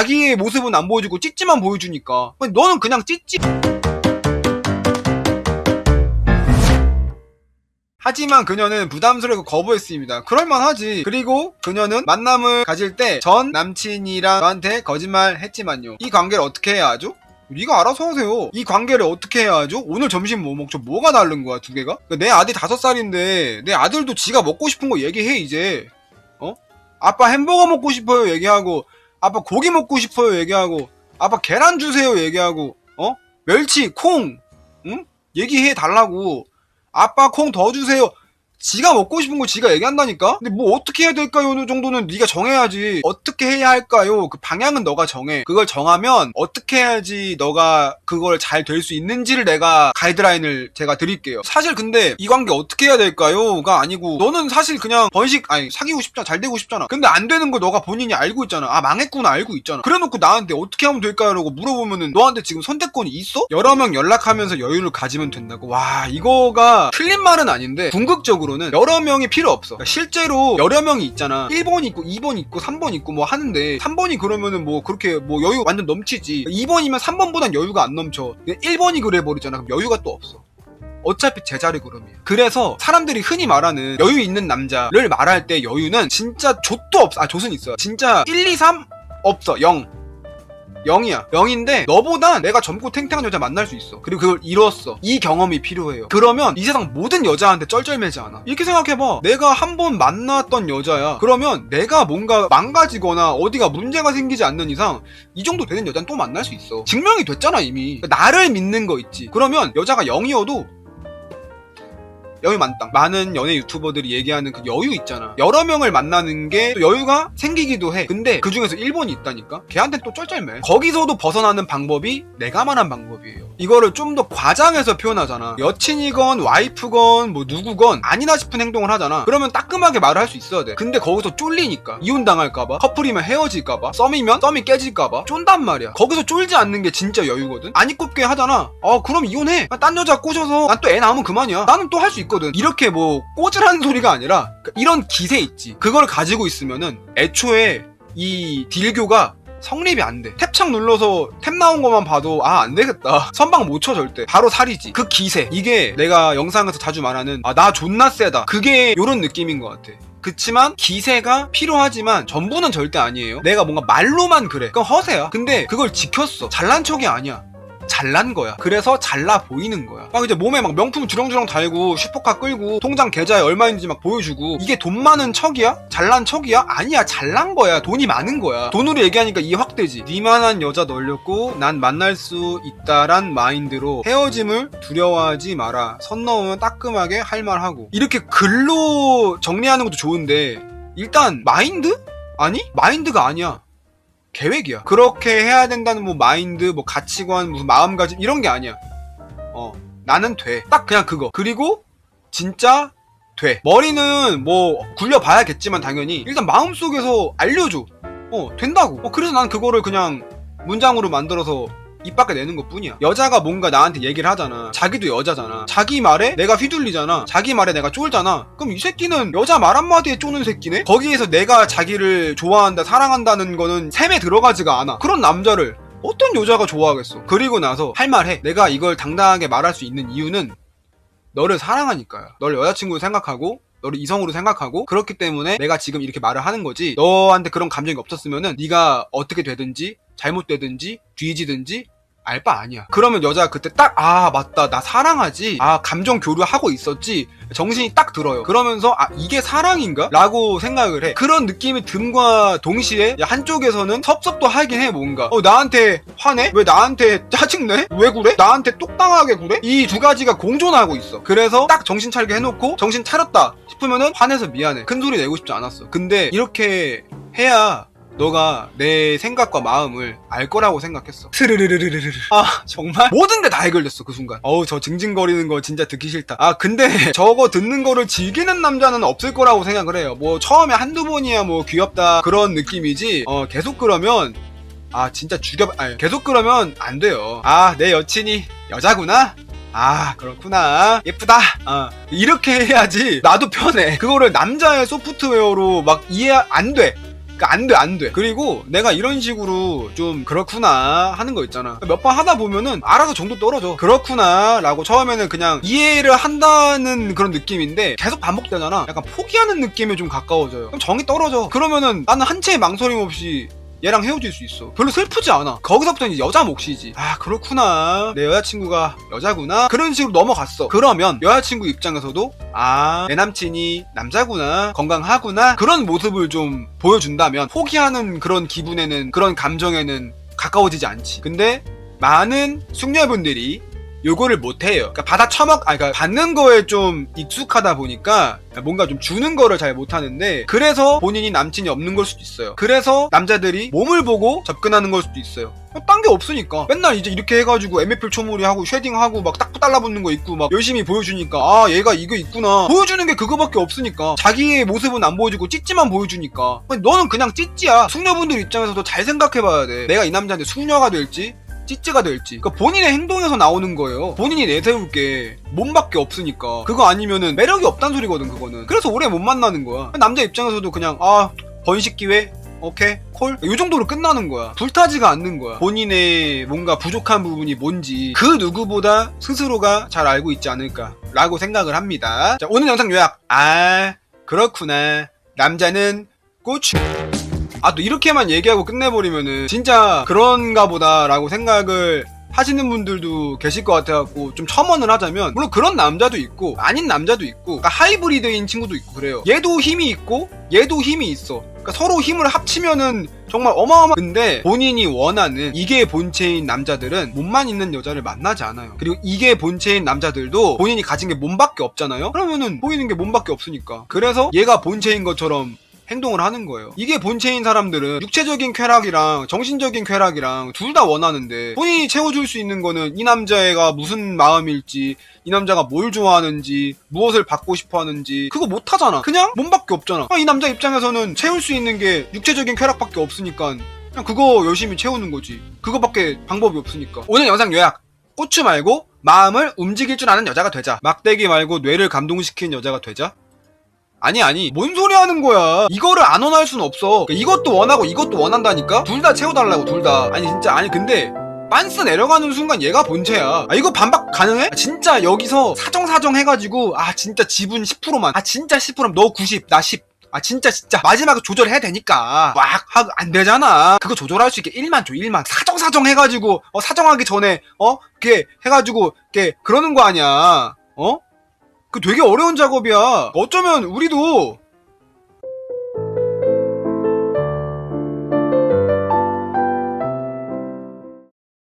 자기의 모습은 안 보여주고 찌찌만 보여주니까 너는 그냥 찌찌 하지만 그녀는 부담스러워 거부했습니다. 그럴만하지. 그리고 그녀는 만남을 가질 때 전 남친이랑 저한테 거짓말 했지만요. 이 관계를 어떻게 해야 하죠? 네가 알아서 하세요. 이 관계를 어떻게 해야 하죠? 오늘 점심 뭐 먹죠? 뭐가 다른 거야, 두 개가? 그러니까 내 아들 다섯 살인데 내 아들도 지가 먹고 싶은 거 얘기해 이제. 어? 아빠 햄버거 먹고 싶어요 얘기하고 아빠 고기 먹고 싶어요 얘기하고 아빠 계란 주세요 얘기하고 어? 멸치, 콩, 응? 얘기해 달라고. 아빠 콩 더 주세요. 지가 먹고 싶은 거 지가 얘기한다니까? 근데 뭐 어떻게 해야 될까요? 어느 정도는 네가 정해야지. 어떻게 해야 할까요? 그 방향은 너가 정해. 그걸 정하면 어떻게 해야지 너가 그걸 잘 될 수 있는지를 내가 가이드라인을 제가 드릴게요. 사실 근데 이 관계 어떻게 해야 될까요?가 아니고 너는 사실 그냥 번식 아니 사귀고 싶잖아. 잘 되고 싶잖아. 근데 안 되는 거 너가 본인이 알고 있잖아. 아 망했구나 알고 있잖아. 그래 놓고 나한테 어떻게 하면 될까요?라고 물어보면은 너한테 지금 선택권이 있어? 여러 명 연락하면서 여유를 가지면 된다고. 와 이거가 틀린 말은 아닌데 궁극적으로 는 여러 명이 필요 없어. 그러니까 실제로 여러 명이 있잖아. 1번 있고 2번 있고 3번 있고 뭐 하는데 3번이 그러면은 뭐 그렇게 뭐 여유 완전 넘치지. 2번이면 3번보단 여유가 안 넘쳐. 1번이 그래 버리잖아. 그럼 여유가 또 없어. 어차피 제자리 걸음이야. 그래서 사람들이 흔히 말하는 여유 있는 남자를 말할 때 여유는 진짜 좆도 없어. 아, 좆은 있어요. 진짜 1, 2, 3 없어. 0. 0이야. 0인데 너보다 내가 젊고 탱탱한 여자 만날 수 있어. 그리고 그걸 이뤘어. 이 경험이 필요해요. 그러면 이 세상 모든 여자한테 쩔쩔매지 않아. 이렇게 생각해봐. 내가 한 번 만났던 여자야. 그러면 내가 뭔가 망가지거나 어디가 문제가 생기지 않는 이상 이 정도 되는 여자는 또 만날 수 있어. 증명이 됐잖아 이미. 나를 믿는 거 있지. 그러면 여자가 0이어도 여유 만땅. 많은 연애 유튜버들이 얘기하는 그 여유 있잖아. 여러 명을 만나는 게 또 여유가 생기기도 해. 근데 그 중에서 1번이 있다니까? 걔한텐 또 쩔쩔매. 거기서도 벗어나는 방법이 내가 말한 방법이에요. 이거를 좀 더 과장해서 표현하잖아. 여친이건 와이프건 뭐 누구건 아니나 싶은 행동을 하잖아. 그러면 따끔하게 말을 할 수 있어야 돼. 근데 거기서 쫄리니까. 이혼당할까봐. 커플이면 헤어질까봐. 썸이면 썸이 깨질까봐. 쫀단 말이야. 거기서 쫄지 않는 게 진짜 여유거든. 안 입곱게 하잖아. 어 그럼 이혼해. 딴 여자 꼬셔서 난 또 애 낳으면 그만이야. 나는 또 할 수 있 거든. 이렇게 뭐 꼬질하는 소리가 아니라 그 이런 기세 있지. 그걸 가지고 있으면은 애초에 이 딜교가 성립이 안 돼. 탭창 눌러서 탭 나온 것만 봐도 아 안 되겠다. 선방 못 쳐 절대. 바로 살이지. 그 기세. 이게 내가 영상에서 자주 말하는 아 나 존나 세다. 그게 요런 느낌인 것 같아. 그치만 기세가 필요하지만 전부는 절대 아니에요. 내가 뭔가 말로만 그래. 그건 허세야. 근데 그걸 지켰어. 잘난 척이 아니야. 잘난 거야. 그래서 잘나 보이는 거야. 막 이제 몸에 막 명품 주렁주렁 달고 슈퍼카 끌고 통장 계좌에 얼마인지 막 보여주고 이게 돈 많은 척이야? 잘난 척이야? 아니야 잘난 거야. 돈이 많은 거야. 돈으로 얘기하니까 이해 확 되지. 니만한 여자 널렸고 난 만날 수 있다란 마인드로 헤어짐을 두려워하지 마라. 선 넘으면 따끔하게 할 말하고 이렇게 글로 정리하는 것도 좋은데 일단 마인드? 아니? 마인드가 아니야. 계획이야. 그렇게 해야 된다는 뭐 마인드, 뭐 가치관, 무슨 마음가짐 이런 게 아니야. 어, 나는 돼. 딱 그냥 그거. 그리고 진짜 돼. 머리는 뭐 굴려봐야겠지만 당연히 일단 마음속에서 알려줘. 어, 된다고. 어, 그래서 난 그거를 그냥 문장으로 만들어서 입 밖에 내는 것 뿐이야. 여자가 뭔가 나한테 얘기를 하잖아. 자기도 여자잖아. 자기 말에 내가 휘둘리잖아. 자기 말에 내가 쫄잖아. 그럼 이 새끼는 여자 말 한마디에 쪼는 새끼네? 거기에서 내가 자기를 좋아한다, 사랑한다는 거는 셈에 들어가지가 않아. 그런 남자를 어떤 여자가 좋아하겠어? 그리고 나서 할 말해. 내가 이걸 당당하게 말할 수 있는 이유는 너를 사랑하니까요. 널 여자친구로 생각하고 너를 이성으로 생각하고 그렇기 때문에 내가 지금 이렇게 말을 하는 거지. 너한테 그런 감정이 없었으면은 네가 어떻게 되든지 잘못되든지 뒤지든지 알바 아니야. 그러면 여자가 그때 딱, 아, 맞다. 나 사랑하지. 아, 감정 교류하고 있었지. 정신이 딱 들어요. 그러면서, 아, 이게 사랑인가? 라고 생각을 해. 그런 느낌이 듦과 동시에 한쪽에서는 섭섭도 하긴 해, 뭔가. 어, 나한테 화내? 왜 나한테 짜증내? 왜 그래? 나한테 똑당하게 그래? 이 두 가지가 공존하고 있어. 그래서 딱 정신 차리게 해놓고, 정신 차렸다 싶으면은 화내서 미안해. 큰 소리 내고 싶지 않았어. 근데 이렇게 해야 너가 내 생각과 마음을 알 거라고 생각했어. 스르르르르르르. 아, 정말? 모든 게 다 해결됐어, 그 순간. 어우, 저 징징거리는 거 진짜 듣기 싫다. 아, 근데 저거 듣는 거를 즐기는 남자는 없을 거라고 생각을 해요. 뭐, 처음에 한두 번이야 뭐 귀엽다. 그런 느낌이지. 어, 계속 그러면 아, 진짜 죽여, 아니, 계속 그러면 안 돼요. 아, 내 여친이 여자구나? 아 그렇구나 예쁘다 어, 이렇게 해야지 나도 편해 그거를 남자의 소프트웨어로 막 이해 안 돼 안 돼, 안 돼. 그리고 내가 이런 식으로 좀 그렇구나 하는 거 있잖아. 몇 번 하다 보면은 알아서 정도 떨어져. 그렇구나 라고 처음에는 그냥 이해를 한다는 그런 느낌인데 계속 반복되잖아. 약간 포기하는 느낌에 좀 가까워져요. 그럼 정이 떨어져. 그러면은 나는 한 채의 망설임 없이 얘랑 헤어질 수 있어. 별로 슬프지 않아. 거기서부터 이제 여자 몫이지. 아, 그렇구나. 내 여자친구가 여자구나. 그런 식으로 넘어갔어. 그러면 여자친구 입장에서도 아, 내 남친이 남자구나. 건강하구나. 그런 모습을 좀 보여준다면 포기하는 그런 기분에는 그런 감정에는 가까워지지 않지. 근데 많은 숙녀분들이 요거를 못해요. 그러니까 받아 처먹, 아, 그러니까 받는 거에 좀 익숙하다 보니까 뭔가 좀 주는 거를 잘 못하는데 그래서 본인이 남친이 없는 걸 수도 있어요. 그래서 남자들이 몸을 보고 접근하는 걸 수도 있어요. 딴 게 없으니까 맨날 이제 이렇게 해가지고 MFL 초몰이하고 쉐딩하고 막 딱 달라붙는 거 있고 막 열심히 보여주니까 아 얘가 이거 있구나 보여주는 게 그거밖에 없으니까 자기의 모습은 안 보여주고 찌찌만 보여주니까 너는 그냥 찌찌야 숙녀분들 입장에서도 잘 생각해봐야 돼 내가 이 남자한테 숙녀가 될지 찌찌가 될지. 그러니까 본인의 행동에서 나오는 거예요. 본인이 내세울 게 몸밖에 없으니까. 그거 아니면은 매력이 없단 소리거든 그거는. 그래서 오래 못 만나는 거야. 남자 입장에서도 그냥 아 번식 기회? 오케이 콜? 이 정도로 끝나는 거야. 불타지가 않는 거야. 본인의 뭔가 부족한 부분이 뭔지 그 누구보다 스스로가 잘 알고 있지 않을까 라고 생각을 합니다. 자 오늘 영상 요약. 아 그렇구나. 남자는 꽃 아 또 이렇게만 얘기하고 끝내버리면은 진짜 그런가 보다라고 생각을 하시는 분들도 계실 것 같아갖고 좀 첨언을 하자면 물론 그런 남자도 있고 아닌 남자도 있고 그러니까 하이브리드인 친구도 있고 그래요. 얘도 힘이 있고 얘도 힘이 있어. 그러니까 서로 힘을 합치면은 정말 어마어마 근데 본인이 원하는 이게 본체인 남자들은 몸만 있는 여자를 만나지 않아요. 그리고 이게 본체인 남자들도 본인이 가진 게 몸밖에 없잖아요? 그러면은 보이는 게 몸밖에 없으니까. 그래서 얘가 본체인 것처럼 행동을 하는 거예요. 이게 본체인 사람들은 육체적인 쾌락이랑 정신적인 쾌락이랑 둘 다 원하는데 본인이 채워줄 수 있는 거는 이 남자애가 무슨 마음일지 이 남자가 뭘 좋아하는지 무엇을 받고 싶어 하는지 그거 못 하잖아. 그냥 몸밖에 없잖아. 아, 이 남자 입장에서는 채울 수 있는 게 육체적인 쾌락밖에 없으니까 그냥 그거 열심히 채우는 거지. 그거밖에 방법이 없으니까. 오늘 영상 요약. 고추 말고 마음을 움직일 줄 아는 여자가 되자. 막대기 말고 뇌를 감동시키는 여자가 되자. 아니 아니 뭔 소리 하는 거야? 이거를 안 원할 수는 없어. 그러니까 이것도 원하고 이것도 원한다니까? 둘 다 채워달라고 둘 다. 아니 진짜 아니 근데 빤스 내려가는 순간 얘가 본체야. 아 이거 반박 가능해? 아, 진짜 여기서 사정사정 해가지고 아 진짜 지분 10%만. 아 진짜 10%만 너 90, 나 10. 아 진짜 진짜. 마지막에 조절해야 되니까. 막 하고 안 되잖아. 그거 조절할 수 있게 1만 줘 1만. 사정사정 해가지고 어 사정하기 전에 어 그게 해가지고 그게 그러는 거 아니야. 어? 그 되게 어려운 작업이야. 어쩌면 우리도